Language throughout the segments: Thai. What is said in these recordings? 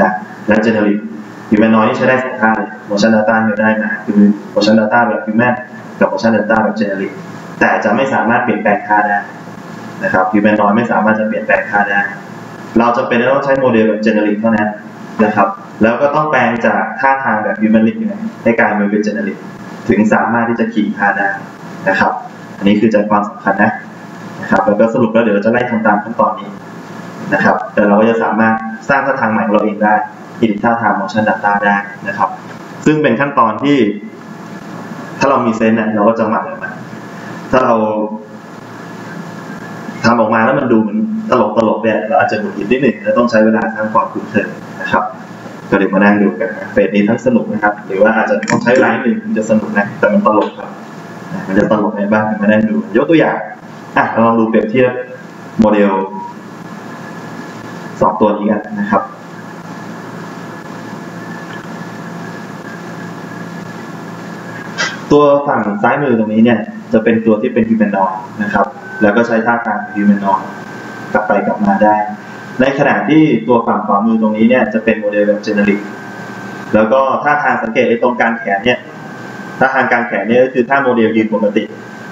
นะและ generic humanoid นี่ใช้ได้สองท่าเลย motion data ที่ได้มาคือ motion data แบบ human กับ motion data แบบ generic แต่จะไม่สามารถเปลี่ยนแปลงท่าได้นะครับ humanoid ไม่สามารถจะเปลี่ยนแปลงท่าได้ เราจะเป็นต้องใช้โมเดลแบบ generic เท่านั้นนะครับแล้วก็ต้องแปลงจากท่าทางแบบ humanic เนี่ยให้กลายมาเป็น generic ถึงสามารถที่จะขี่ท่าได้นะครับ อันนี้คือใจความสำคัญนะนะครับแล้วก็สรุปแล้วเดี๋ยวเราจะไล่ทำตามขั้นตอนนี้ นะครับ แต่เราก็จะสามารถสร้างท่าทางใหม่ของเราเองได้อินท่าทาง motion data ได้นะครับ ซึ่งเป็นขั้นตอนที่ ถ้าเรามีเซนส์เนี่ยเราก็จะหมั่นมันถ้าเราทำออกมาแล้วมันดูเหมือนตลกตลกเนี่ยเราอาจจะหงุดหงิดนิดหนึ่งและต้องใช้เวลาสร้างความคุ้นเคยนะครับก็เดี๋ยวมานั่งดูกันนะเฟสนี้ทั้งสนุกนะครับ หรือว่าอาจจะต้องใช้เวลาหนึ่งถึงจะสนุกนะแต่มันตลกครับนะมันจะตลกในบ้างมานั่งดู ยกตัวอย่างอะเราลองดูเปรียบเทียบโมเดล สองตัวนี้กันนะครับ ตัวฝั่งซ้ายมือตรงนี้เนี่ยจะเป็นตัวที่เป็นฮิวแมนนอยนะครับ แล้วก็ใช้ท่าทางฮิวแมนนอยกลับไปกลับมาได้ ในขณะที่ตัวฝั่งขวามือตรงนี้เนี่ยจะเป็นโมเดลแบบเจเนริกแล้วก็ท่าทางสังเกตไอ้ตรงกลางแขนเนี่ยท่าทางกลางแขนเนี่ยก็คือท่าโมเดลยืนปกติ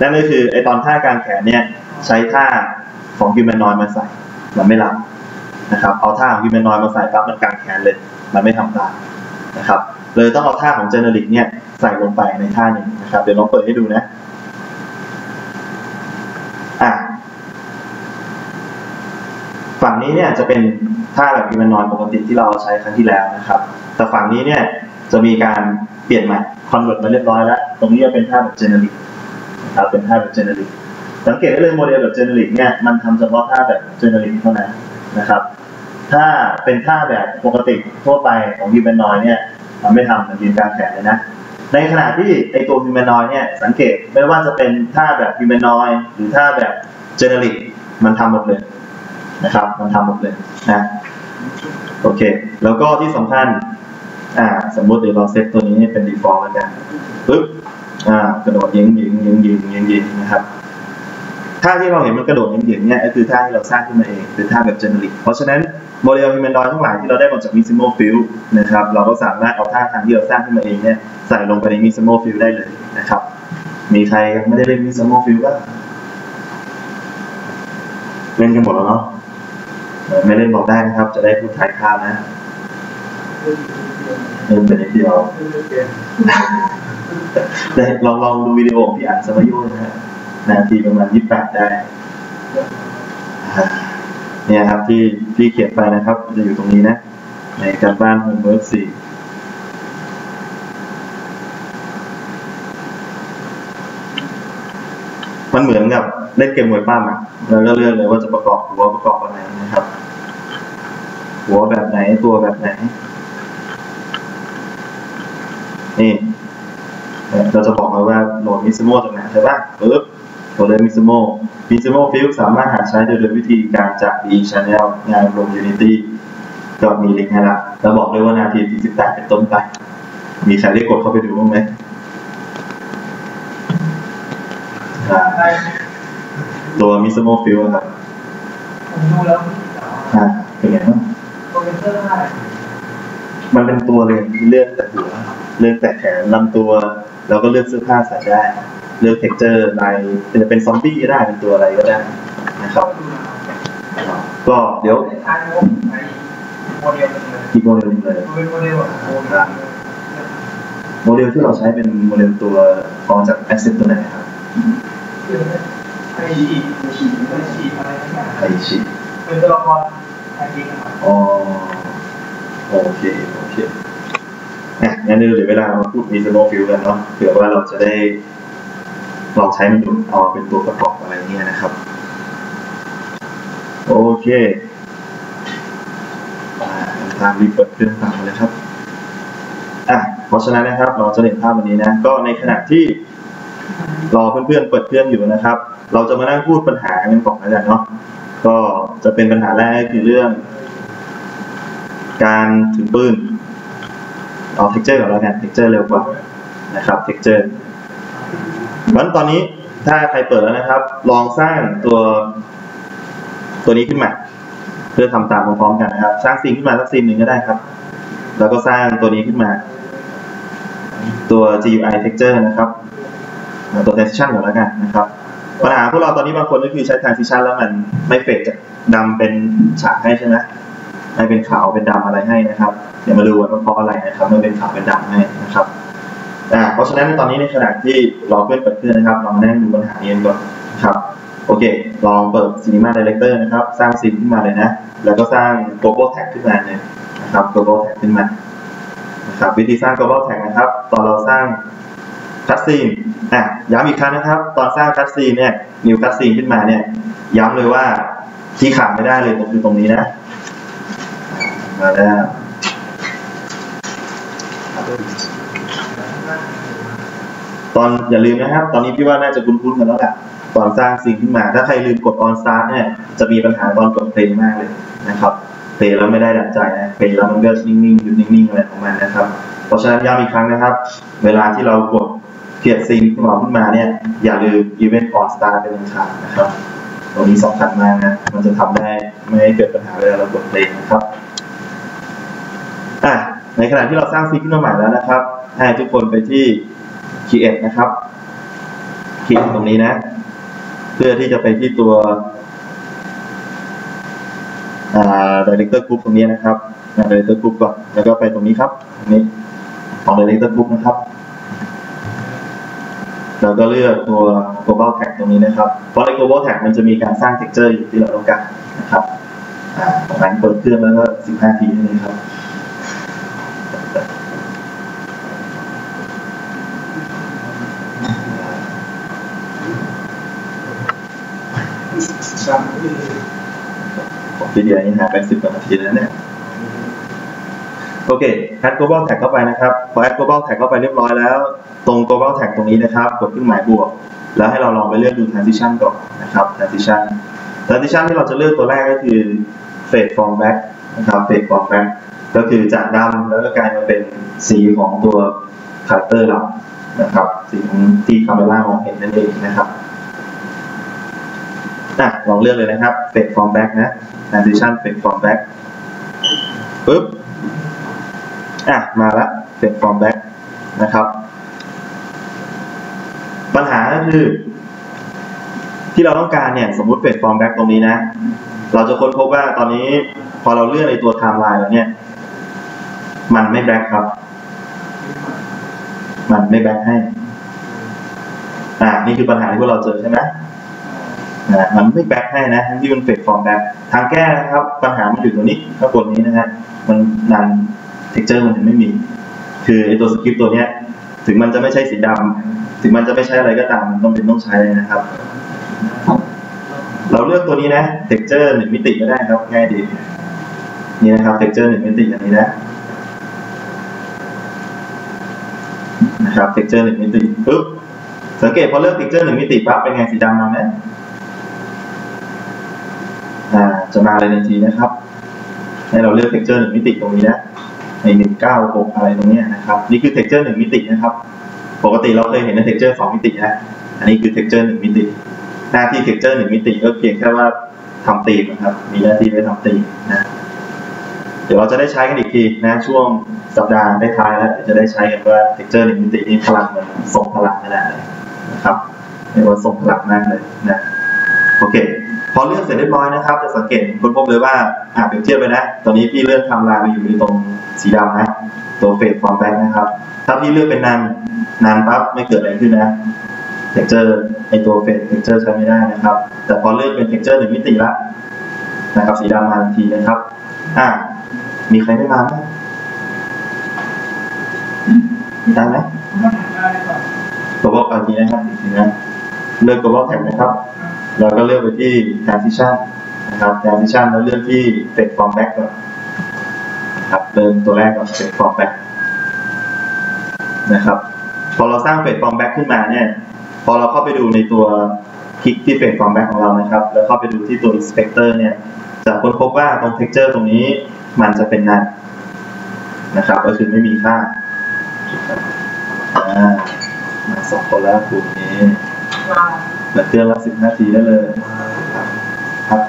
นั่นก็คือไอ้ตอนท่ากลางแขนเนี่ยใช้ท่าของฮิวแมนนอยมาใส่มันไม่รับ นะครับเอาท่าของฮิวแมนนอยมาใส่ปั๊บมันกลางแขนเลย มันไม่ทำตามนะครับเลยต้องเอาท่าของเจเนริกเนี่ยใส่ลงไปในท่านี้นะครับเดี๋ยวลองเปิดให้ดูนะอะฝั่งนี้เนี่ยจะเป็นท่าแบบฮิวแมนนอยปกติที่เราใช้ครั้งที่แล้วนะครับแต่ฝั่งนี้เนี่ยจะมีการเปลี่ยนใหม่คอนเวิร์ตมาเรียบร้อยแล้ว ตรงนี้จะเป็นท่าแบบเจเนริกนะครับเป็นท่าแบบเจเนริกสังเกตได้เลยโมเดลแบบเจเนริกเนี่ยมันทำเฉพาะท่าแบบเจเนริกเท่านั้นนะครับ ถ้าเป็นท่าแบบปกติทั่วไปของฮิวแมนนอยเนี่ยมันไม่ทำมันยืนกลางแขนเลยนะ ในขณะที่ไอตัวฮิวแมนนอยเนี่ยสังเกตไม่ว่าจะเป็นท่าแบบฮิวแมนนอยหรือท่าแบบเจเนริกมันทำหมดเลยนะครับ มันทำหมดเลยนะโอเค แล้วก็ที่สำคัญอ่าสมมติเดี๋ยวเราเซตตัวนี้ให้เป็น default แล้วกันปึ๊บอ่ากระโดดยิงยิงยิงยิงยิงยิงนะครับท่าที่เราเห็นมันกระโดดยิงยิงเนี่ยก็คือท่าที่เราสร้างขึ้นมาเองคือท่าแบบเจเนริกเพราะฉะนั้น โมเดลฮิวแมนนอยทั้งหลายที่เราได้มาจาก Missimo Field นะครับเราก็สามารถเอาท่าทางที่เราสร้างขึ้นมาเองเนี่ยใส่ลงไปใน Missimo Field ได้เลยนะครับ มีใครยังไม่ได้เล่น Missimo Field บ้างเล่นกันหมดแล้วเนาะเออไม่เล่นบอกได้นะครับ จะได้พูดถ่ายภาพนะเล่นไปนิดเดียวได้ลองลองดูวิดีโอของพี่อันสมัยโยนะฮะนาทีประมาณยี่สิบแปดได้อ่า เนี่ยครับที่พี่เขียนไปนะครับ จะอยู่ตรงนี้นะ ในการบ้านโฮมเวิร์กสี่มันเหมือนกับเล่นเกมมวยป้ามอะแล้วก็เลือกเลยว่าจะประกอบหัวประกอบอะไรนะครับ หัวแบบไหนตัวแบบไหน นี่เราจะบอกมาว่าโหลดมิซ m o จากไหนใช่ปะปึ๊บ โหลดเลยมิซ m o มิซ m o Field สามารถหาใช้โดยโดยวิธีการจาก D Channel งานลง Unity ก็มีลิงก์ให้ละแล้วบอกด้วยว่านาทีที่18เป็นต้นไป มีใครได้กดเข้าไปดูบ้างไหมอ่าตัวมิซ m o Field ครับผมดูแล้วอ่าเป็นไงบ้างโปรเฟสเซอร์ได้มันเป็นตัวเลยเลือกแต่หัวเลือกแต่แขนลำตัว แล้วก็เลือกเสื้อผ้าใส่ได้ เลือกเท็กเจอร์ลายจะเป็นซอมบี้ก็ได้เป็นตัวอะไรก็ได้นะครับ ก็เดี๋ยวใช้โมใช้โมเดลหนึ่งเลยอีกโมเดลนึงเลยนโมเดลแบบโมเดลที่เราใช้เป็นโมเดลตัวฟองจาก Access ตัวไหนครับไอฉีดฉีไอฉีไรทั้งนั้นไอชิเป็นตัวละครไทยจริงครับอ๋อโอเคโอเคอะงั้นเดี๋ยวเวลามาพูดมีสโนฟิลกันเนาะเผื่อว่าเราจะได้ ลองใช้มันดูเอาเป็นตัวประกอบอะไรเงี้ยนะครับ โอเคอาทางรีเปิดเครื่องฟังมเลยครับอะเพราะฉะนั้นนะครับเราจะเห็นภาพวันนี้นะ ก็ในขณะที่รอเพื่อนๆเปิดเครื่องอยู่นะครับ เราจะมานั่งพูดปัญหากันก่อนแล้วกันเนาะก็จะเป็นปัญหาแรกคือเรื่อง การถือปืนเอา texture ก่อนแล้วกัน texture เร็วกว่านะครับ texture เพราะฉะนั้นตอนนี้ถ้าใครเปิดแล้วนะครับ ลองสร้างตัวตัวนี้ขึ้นมา เพื่อทำตามพร้อมๆกันนะครับ สร้างซีนขึ้นมาสักซีนหนึ่งก็ได้ครับ แล้วก็สร้างตัวนี้ขึ้นมา ตัว GUI texture นะครับตัว transition ก่อนแล้วกันนะครับปัญหาพวกเราตอนนี้บางคนก็คือใช้ transition แล้วมันไม่เฟดจากดำเป็นฉากให้ใช่ไหมไม่เป็นขาวเป็นดำอะไรให้นะครับ เดี๋ยวมาดูว่าเพราะอะไรนะครับไม่เป็นขาวเป็นดำให้นะครับ อ่าเพราะฉะนั้นตอนนี้ในขณะที่รอเพื่อนเปิดเครื่องนะครับเรามานั่งดูปัญหานี้กันก่อนนะครับโอเค ลองเปิด Cinema Director นะครับ สร้างซีนขึ้นมาเลยนะ แล้วก็สร้าง Global Tag ขึ้นมาเลยนะครับ Global Tag ขึ้นมานะครับวิธีสร้าง Global Tag นะครับ ตอนเราสร้างคัสซีนอะย้ำอีกครั้งนะครับ ตอนสร้างคัสซีนเนี่ยนิวคัสซีนขึ้นมาเนี่ย ย้ำเลยว่าที่ขาดไม่ได้เลยก็คือตรงนี้นะ มาแล้ว ตอนอย่าลืมนะครับ ตอนนี้พี่ว่าน่าจะคุ้นๆกันแล้วแหละตอนสร้างซีนขึ้นมา ถ้าใครลืมกด on start เนี่ยจะมีปัญหาตอนกดเพลงมากเลยนะครับเพลงแล้วไม่ได้ดังใจนะเพลงแล้วมันก็นิ่งๆหยุดนิ่งๆอะไรของมันนะครับ เพราะฉะนั้นย้ำอีกครั้งนะครับ เวลาที่เรากดเขียนซีนของเราขึ้นมาเนี่ยอย่าลืม event on start เป็นอันขาดนะครับ ตรงนี้สำคัญมากนะ มันจะทำได้ไม่ให้เกิดปัญหาเวลาเรากดเพลงนะครับอะในขณะที่เราสร้างซีนขึ้นมาใหม่แล้วนะครับ ให้ทุกคนไปที่ create นะครับ คลิกตรงนี้นะ เพื่อที่จะไปที่ตัว director group ตรงนี้นะครับ director group ก่อนแล้วก็ไปตรงนี้ครับตรงนี้ของ director group นะครับแล้วก็เลือกตัว global tag ตรงนี้นะครับ เพราะใน global tag มันจะมีการสร้าง texture อยู่ที่เราต้องการนะครับ อ่าของนั้นเปิดเครื่องแล้วก็ 15 ทีนี่ครับ ของทีเดียวนี้หายไปสิบกว่านาทีแล้วเนี่ยโอเค add global tag เข้าไปนะครับ พอ add global tag เข้าไปเรียบร้อยแล้ว ตรง global tag ตรงนี้นะครับ กดเครื่องหมายบวก แล้วให้เราลองไปเลือกดู transition ก่อนนะครับ transition transition ที่เราจะเลือกตัวแรกก็คือ fade from back นะครับ fade from back ก็คือจากดำแล้วก็กลายมาเป็นสีของตัว character เรานะครับสีของที่คาเมล่ามองเห็นนั่นเองนะครับ อะลองเลือกเลยนะครับ fade from back นะ transition fade from back ปึ๊บอะมาละ fade from back นะครับ ปัญหาก็คือ ที่เราต้องการเนี่ยสมมุติ fade from back ตรงนี้นะ เราจะค้นพบว่าตอนนี้พอเราเลือกในตัว timeline แล้วเนี่ย มันไม่ back ครับ มันไม่ back ให้อ่านี่คือปัญหาที่พวกเราเจอใช่ไหม นะมันไม่แบ็คให้นะทั้งที่มันเฟดฟอร์มแบ็คทางแก้นะครับ ปัญหามันอยู่ตรงนี้ข้างบนนี้นะฮะมันนันเท็กเจอร์มันถึงไม่มี คือไอตัวสคริปต์ตัวเนี้ย ถึงมันจะไม่ใช่สีดำถึงมันจะไม่ใช่อะไรก็ตามมันต้องเป็นต้องใช้นะครับ เราเลือกตัวนี้นะเท็กเจอร์หนึ่งมิติก็ได้ครับง่ายดีนี่นะครับเท็กเจอร์หนึ่งมิติอย่างนี้นะนะครับเท็กเจอร์หนึ่งมิติปุ๊บสังเกตพอเลือก texture หนึ่งมิติปั๊บเป็นไงสีดำมาไหม จะมาเลยทันทีนะครับ ให้เราเลือก texture หนึ่งมิติตรงนี้นะในหนึ่งเก้าหกอะไรตรงนี้นะครับ นี่คือ texture หนึ่งมิตินะครับ ปกติเราเคยเห็นใน texture สองมิตินะอันนี้คือ texture หนึ่งมิติ หน้าที่ texture หนึ่งมิติก็เพียงแค่ว่าทำตีมนะครับ มีหน้าที่ไว้ทำตีมนะเดี๋ยวเราจะได้ใช้กันอีกทีนะช่วงสัปดาห์ได้ท้ายแล้วจะได้ใช้กันว่า texture หนึ่งมิตินี้พลังมันส่งพลังขนาดไหนนะครับเรียกว่าส่งพลังมากเลยนะ พอเลือกเสร็จเรียบร้อยนะครับ จะสังเกตค้นพบเลยว่าอ่าเปรียบเทียบไปนะ ตอนนี้พี่เลื่อนทำลายมาอยู่ในตรงสีดำนะ ตัวเฟดฟอร์มแบ็กนะครับ ถ้าพี่เลือกเป็นนานนานปั๊บไม่เกิดอะไรขึ้นนะเท็กเจอร์ไอตัวเฟดเท็กเจอร์ใช้ไม่ได้นะครับ แต่พอเลือกเป็นเท็กเจอร์หนึ่งมิติละนะครับ สีดำมาทันทีนะครับ อ่า มีใครไม่มาไหมได้ไหม global อันนี้นะครับอีกทีนะเลือก global tag นะครับ แล้วก็เลือกไปที่ transition นะครับ transition แล้วเลือกที่ fade from back ก่อนครับเริ่มตัวแรกก่อน fade from back นะครับ พอเราสร้าง fade from back ขึ้นมาเนี่ย พอเราเข้าไปดูในตัวคลิกที่ fade from back ของเรานะครับ แล้วเข้าไปดูที่ตัว inspector เนี่ย จะค้นพบว่าตรง texture ตรงนี้มันจะเป็นนันนะครับ ก็คือไม่มีค่าอ่ามาสองคนแล้วกลุ่มนี้ เปิดเครื่องละสิบนาทีได้เลยครับ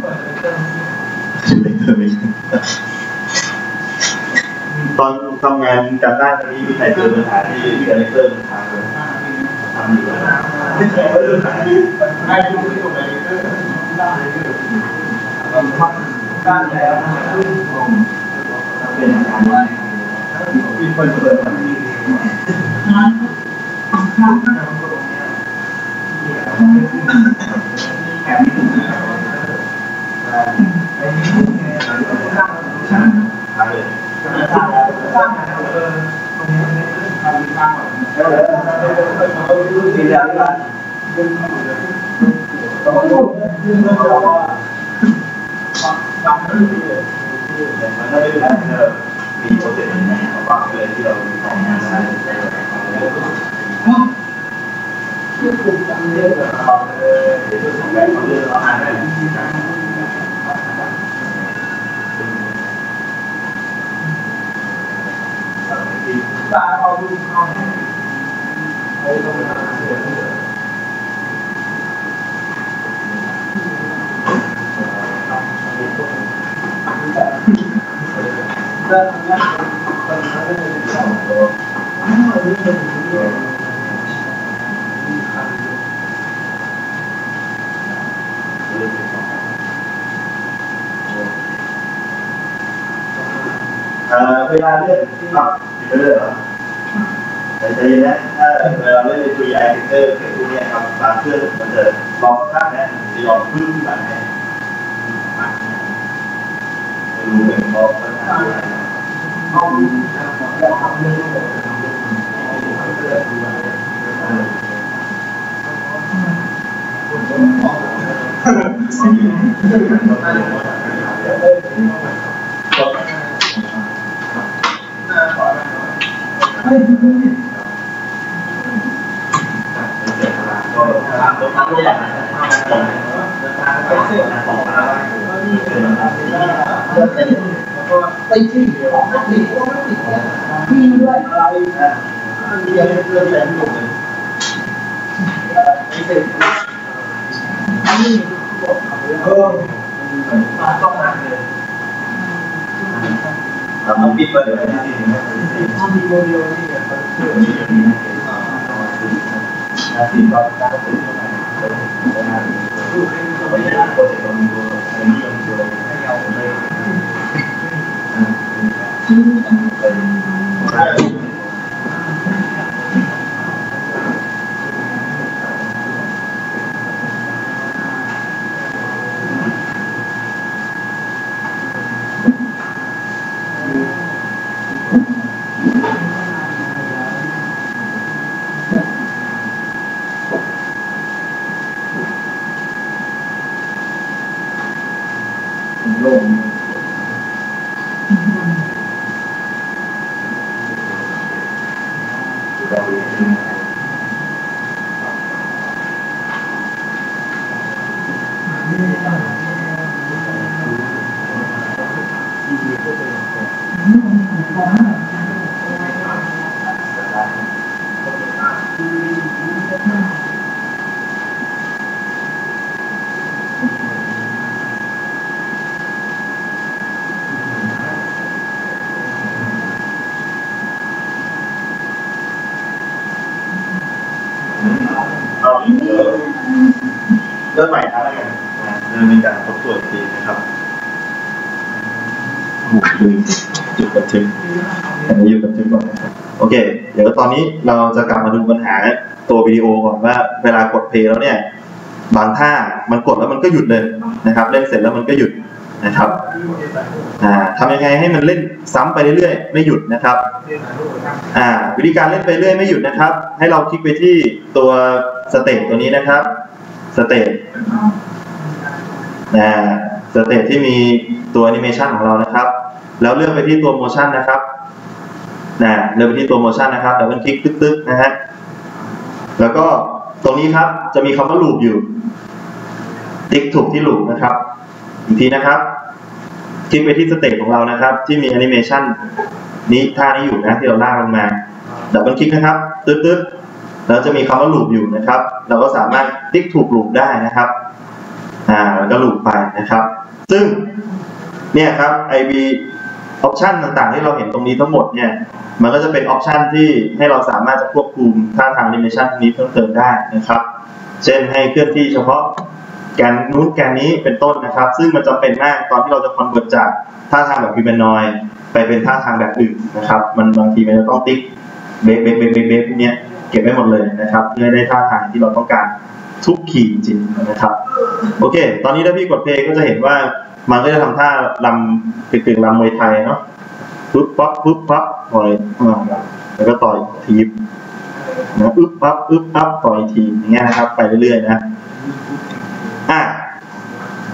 เปิดเป็นเครื่องตอนทำงานการบ้านตอนนี้มีใครเจอปัญหาที่ที่อะไรเตอร์มันทางเลยทำอยู่แล้วไม่ใช่เรื่องไหนไม่รู้ที่ตรงไหนก็ได้เลยเราทำได้แล้วนะเป็นงานว่ามีคนเปิดมันมี ที่เราดูสีเหลืองกันต้องดูยืนแล้วว่าฟังไม่ดีเลยมันก็เป็นไรที่เรามีโปรเจกต์ของควาเลยที่เราทำงานได้ ที่ถูกจังเยอะเลยเออเดี๋ยวจะทำแบบของเรื่องเราอ่านได้ ตาเอาดูเขาไอ้ตรงนั้น เรื่องนี้เป็นเรื่องที่เราไม่รู้เป็นเรื่องที่คัน เอ่อเวลาเล่นอะไปเรื่อยเหรอแต่ใจเย็นนะถ้าเวลาเล่นในตัวใหญ่เตอร์เกิดพวกนี้ครับบางเครื่องมันจะลองสักพักนะจะยอมพึ่งขึ้นมาให้รู้เลยเพราะปัญหาอะไรนะเอาเราทำเรื่องแบบทำเรื่องก็ตามตัวตัวอย่างนะไป ที่ของนักติดพวกนักติดเนี่ยมีด้วยอะไรนะเรียนเรื่องแบบนี้ไม่เป็นอันนี้เออมาต้องมาเลยเราต้องปิดไปเลยนะที่นี่นะถ้ามีโมเดลนี่เนี่ย มันเชื่อนี่จะมีนะที่เราการตื่นมาได้นะ ลูกให้มัน วันนี้โปรเจกต์เรามีตัวอันนี้เรามีตัว ให้เอาเลย โลกเราเรียน เอาเดี๋ยวเริ่มใหม่ครับแล้วกันนะเริ่มมีการทบทวนอีกทีนะครับ ถูกลืมจุดบันทึกอันนี้อยู่บันทึกก่อนนะครับโอเค เดี๋ยวตอนนี้เราจะกลับมาดูปัญหาตัววิดีโอก่อนว่าเวลากดเพลย์แล้วเนี่ยบางท่ามันกดแล้วมันก็หยุดเลยนะครับเล่นเสร็จแล้วมันก็หยุดนะครับอ่าทำยังไงให้มันเล่นซ้ำไปเรื่อยๆไม่หยุดนะครับอ่าวิธีการเล่นไปเรื่อยไม่หยุดนะครับ ให้เราคลิกไปที่ตัวสเตจตัวนี้นะครับสเตจสเตจที่มีตัวแอนิเมชันของเรานะครับ แล้วเลือกไปที่ตัวโมชั่นนะครับนะเลือกไปที่ตัวโมชั่นนะครับแล้วมันคลิกตึ๊กๆนะฮะแล้วก็ตรงนี้ครับจะมีคำว่าลูปอยู่ ติ๊กถูกที่ลูปนะครับอีกทีนะครับคลิกไปที่สเตจของเรานะครับ ที่มีแอนิเมชันนี้ท่านี้อยู่นะที่เราลากลงมาดับเบิลคลิกนะครับตึ๊ดๆแล้วจะมีคำว่าลูปอยู่นะครับ เราก็สามารถติ๊กถูกลูปได้นะครับอ่าแล้วก็ลูปไปนะครับ ซึ่งเนี่ยครับ IB ออปชันต่างๆ ที่เราเห็นตรงนี้ทั้งหมดเนี่ย มันก็จะเป็นออปชันที่ให้เราสามารถจะควบคุมท่าทางแอนิเมชันนี้เพิ่มเติมได้นะครับ เช่นให้เคลื่อนที่เฉพาะแกนนู้นแกนนี้เป็นต้นนะครับ ซึ่งมันจำเป็นมากตอนที่เราจะคอนเวิร์ตจากท่าทางแบบพิมนอยไปเป็นท่าทางแบบอื่นนะครับ มันบางทีมันจะต้องติ๊กเบรกเบรกเบรกเบรกเบรกพวกเนี้ยเก็บไว้หมดเลยนะครับ เพื่อได้ท่าทางที่เราต้องการทุกขีดจริงนะครับ โอเค ตอนนี้ถ้าพี่กดเพลงก็จะเห็นว่า มันก็จะทำท่าลำกึ่งๆลำมวยไทยเนาะปุ๊บปั๊บปุ๊บปั๊บต่อยอ่าแล้วก็ต่อยทีบนะอึ๊บปั๊บอึ๊บปั๊บต่อยทีอย่างเงี้ยนะครับ ไปเรื่อยๆนะอะ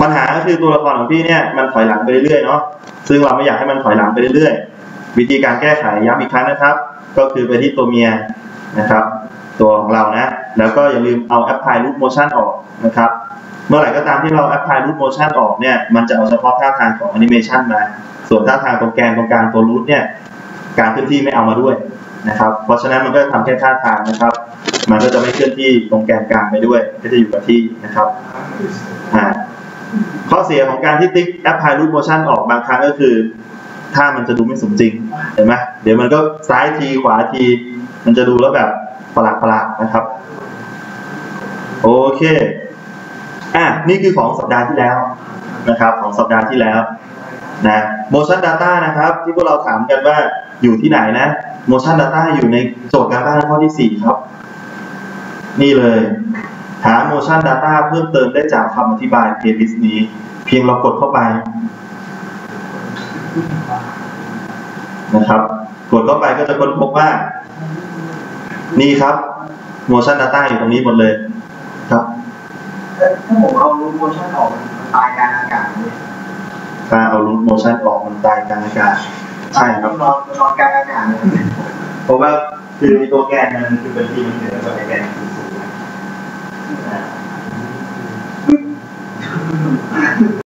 ปัญหาก็คือตัวละครของพี่เนี่ยมันถอยหลังไปเรื่อยๆเนาะซึ่งเราไม่อยากให้มันถอยหลังไปเรื่อยๆ วิธีการแก้ไขย้ำอีกครั้งนะครับ ก็คือไปที่ตัวเมียนะครับ ตัวของเรานะ แล้วก็อย่าลืมเอา apply root motion ออกนะครับ เมื่อไหร่ก็ตามที่เรา apply root motion ออกเนี่ย มันจะเอาเฉพาะท่าทางของ animation มา ส่วนท่าทางตรงแกนตรงกลางตัว root เนี่ย การเคลื่อนที่ไม่เอามาด้วยนะครับ เพราะฉะนั้นมันก็จะทำแค่ท่าทางนะครับ มันก็จะไม่เคลื่อนที่ตรงแกนกลางไปด้วย ก็จะอยู่กับที่นะครับอ่าข้อเสียของการที่ติ๊ก apply root motion ออกบางครั้งก็คือถ้ามันจะดูไม่สมจริง เห็นไหมเดี๋ยวมันก็ซ้ายทีขวาที มันจะดูแล้วแบบประหลาดๆนะครับ โอเค อะนี่คือของสัปดาห์ที่แล้วนะครับของสัปดาห์ที่แล้วนะ motion data นะครับที่พวกเราถามกันว่าอยู่ที่ไหนนะ motion data อยู่ในโจทย์การบ้านข้อที่ 4 ครับ นี่เลย หา motion data เพิ่มเติมได้จากคำอธิบาย playlist นี้ เพียงเรากดเข้าไปนะครับ กดเข้าไปก็จะค้นพบว่า นี่ครับ motion data อยู่ตรงนี้หมดเลย ถ้าผมเอารูทโมชั่นออกมันตายกลางอากาศเนี่ยถ้าเอารูทโมชั่นออกมันตายกลางอากาศใช่ครับนอนนอนกลางอากาศเลยเพราะว่าคือมีตัวแกนนั้นคือเป็นทีมันเหนือกว่าแกนสูง